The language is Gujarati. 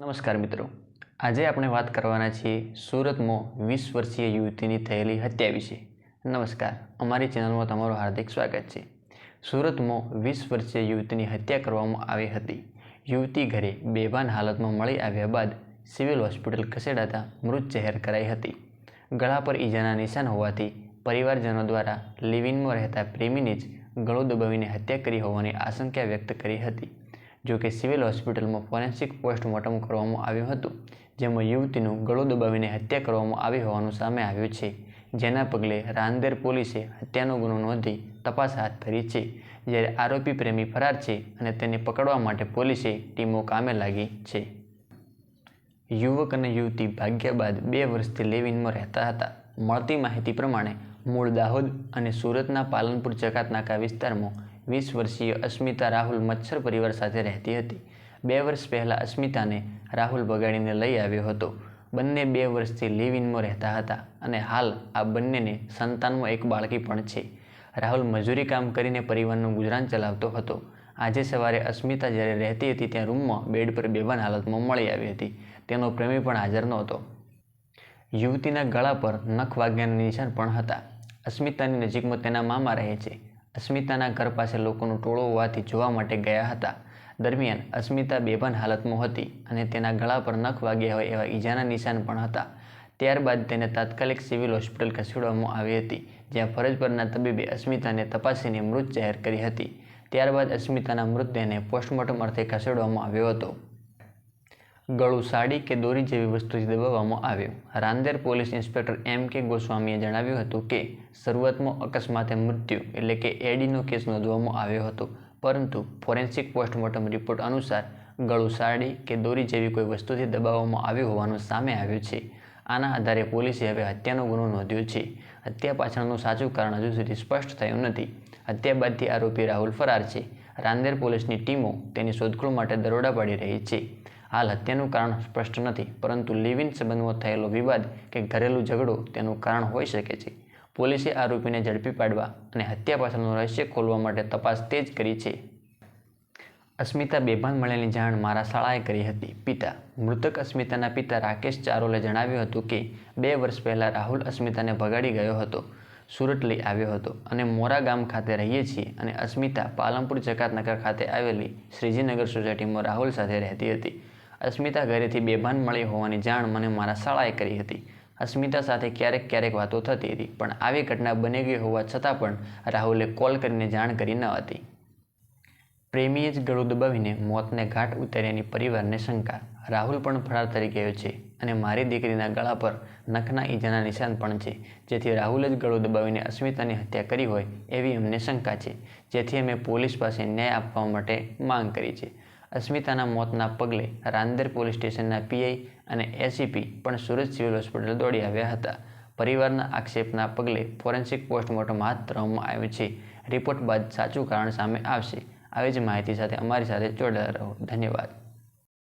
નમસ્કાર મિત્રો. આજે આપણે વાત કરવાના છીએ સુરતમાં વીસ વર્ષીય યુવતીની થયેલી હત્યા વિશે. નમસ્કાર. અમારી ચેનલમાં તમારું હાર્દિક સ્વાગત છે. સુરતમાં વીસ વર્ષીય યુવતીની હત્યા કરવામાં આવી હતી. યુવતી ઘરે બેભાન હાલતમાં મળી આવ્યા બાદ સિવિલ હોસ્પિટલ ખસેડાતા મૃત જાહેર કરાઈ હતી. ગળા પર ઈજાના નિશાન હોવાથી પરિવારજનો દ્વારા લિવિનમાં રહેતા પ્રેમીને જ ગળો દબાવીને હત્યા કરી હોવાની આશંકા વ્યક્ત કરી હતી. જો કે સિવિલ હોસ્પિટલમાં ફોરેન્સિક પોસ્ટમોર્ટમ કરવામાં આવ્યું હતું, જેમાં યુવતીનું ગળું દબાવીને હત્યા કરવામાં આવી હોવાનું સામે આવ્યું છે. જેના પગલે રાંદેર પોલીસે હત્યાનો ગુનો નોંધી તપાસ હાથ ધરી છે. જ્યારે આરોપી પ્રેમી ફરાર છે અને તેને પકડવા માટે પોલીસે ટીમો કામે લાગી છે. યુવક અને યુવતી ભાગ્યા બાદ બે વર્ષથી લેવિનમાં રહેતા હતા. મળતી માહિતી પ્રમાણે મૂળ દાહોદ અને સુરતના પાલનપુર ચકાતનાકા વિસ્તારમાં વીસ વર્ષીય અસ્મિતા રાહુલ મચ્છર પરિવાર સાથે રહેતી હતી. બે વર્ષ પહેલાં અસ્મિતાને રાહુલ બગાડીને લઈ આવ્યો હતો. બંને બે વર્ષથી લિવ ઇનમાં રહેતા હતા અને હાલ આ બંનેને સંતાનમાં એક બાળકી પણ છે. રાહુલ મજૂરી કામ કરીને પરિવારનું ગુજરાન ચલાવતો હતો. આજે સવારે અસ્મિતા જ્યારે રહેતી હતી ત્યાં રૂમમાં બેડ પર બેભાન હાલતમાં મળી આવી હતી. તેનો પ્રેમી પણ હાજર નહોતો. યુવતીના ગળા પર નખ વાગ્યાના નિશાન પણ હતા. અસ્મિતાની નજીકમાં તેના મામા રહે છે. અસ્મિતાના ઘર પાસે લોકોનો ટોળો હોવાથી જોવા માટે ગયા હતા. દરમિયાન અસ્મિતા બેભાન હાલતમાં હતી અને તેના ગળા પર નખ વાગ્યા હોય એવા ઈજાના નિશાન પણ હતા. ત્યારબાદ તેને તાત્કાલિક સિવિલ હોસ્પિટલ ખસેડવામાં આવી હતી, જ્યાં ફરજ પરના તબીબે અસ્મિતાને તપાસીને મૃત જાહેર કરી હતી. ત્યારબાદ અસ્મિતાના મૃતદેહને પોસ્ટમોર્ટમ અર્થે ખસેડવામાં આવ્યો હતો. ગળું સાડી કે દોરી જેવી વસ્તુથી દબાવવામાં આવ્યો. રાંદેર પોલીસ ઇન્સ્પેક્ટર એમ કે ગોસ્વામીએ જણાવ્યું હતું કે, શરૂઆતમાં અકસ્માતે મૃત્યુ એટલે કે એડીનો કેસ નોંધવામાં આવ્યો હતો. પરંતુ ફોરેન્સિક પોસ્ટમોર્ટમ રિપોર્ટ અનુસાર, ગળું સાડી કે દોરી જેવી કોઈ વસ્તુથી દબાવવામાં આવ્યું હોવાનું સામે આવ્યું છે. આના આધારે પોલીસે હવે હત્યાનો ગુનો નોંધ્યો છે. હત્યા પાછળનું સાચું કારણ હજુ સુધી સ્પષ્ટ થયું નથી. હત્યા બાદથી આરોપી રાહુલ ફરાર છે. રાંદેર પોલીસની ટીમો તેની શોધખોળ માટે દરોડા પાડી રહી છે. હાલ હત્યાનું કારણ સ્પષ્ટ નથી, પરંતુ લિવિન સંબંધમાં થયેલો વિવાદ કે ઘરેલું ઝઘડો તેનું કારણ હોઈ શકે છે. પોલીસે આરોપીને ઝડપી પાડવા અને હત્યા પાછળનું રહસ્ય ખોલવા માટે તપાસ તેજ કરી છે. અસ્મિતા બેભાન મળેલી જાણ મારા શાળાએ કરી હતી. પિતા. મૃતક અસ્મિતાના પિતા રાકેશ ચારોલે જણાવ્યું હતું કે, બે વર્ષ પહેલાં રાહુલ અસ્મિતાને ભગાડી ગયો હતો, સુરત લઈ આવ્યો હતો અને મોરા ગામ ખાતે રહીએ છીએ અને અસ્મિતા પાલનપુર જકાતનગર ખાતે આવેલી શ્રીજીનગર સોસાયટીમાં રાહુલ સાથે રહેતી હતી. અસ્મિતા ઘરેથી બેભાન મળી હોવાની જાણ મને મારા શાળાએ કરી હતી. અસ્મિતા સાથે ક્યારેક ક્યારેક વાતો થતી હતી, પણ આવી ઘટના બની ગઈ હોવા છતાં પણ રાહુલે કોલ કરીને જાણ કરી ન હતી. પ્રેમીએ જ ગળું દબાવીને મોતને ઘાટ ઉતાર્યાની પરિવારને શંકા. રાહુલ પણ ફરાર થઈ ગયો છે અને મારી દીકરીના ગળા પર નખના ઈજાના નિશાન પણ છે. જેથી રાહુલ જ ગળું દબાવીને અસ્મિતાની હત્યા કરી હોય એવી અમને શંકા છે. જેથી અમે પોલીસ પાસે ન્યાય આપવા માટે માંગ કરી છે. અસ્મિતાના મોતના પગલે રાંદેર પોલીસ સ્ટેશનના પીઆઈ અને એસીપી પણ સુરત સિવિલ હોસ્પિટલ દોડી આવ્યા હતા. પરિવારના આક્ષેપના પગલે ફોરેન્સિક પોસ્ટમોર્ટમ હાથ ધરવામાં આવ્યું છે. રિપોર્ટ બાદ સાચું કારણ સામે આવશે. આવી જ માહિતી સાથે અમારી સાથે જોડાયેલા રહો. ધન્યવાદ.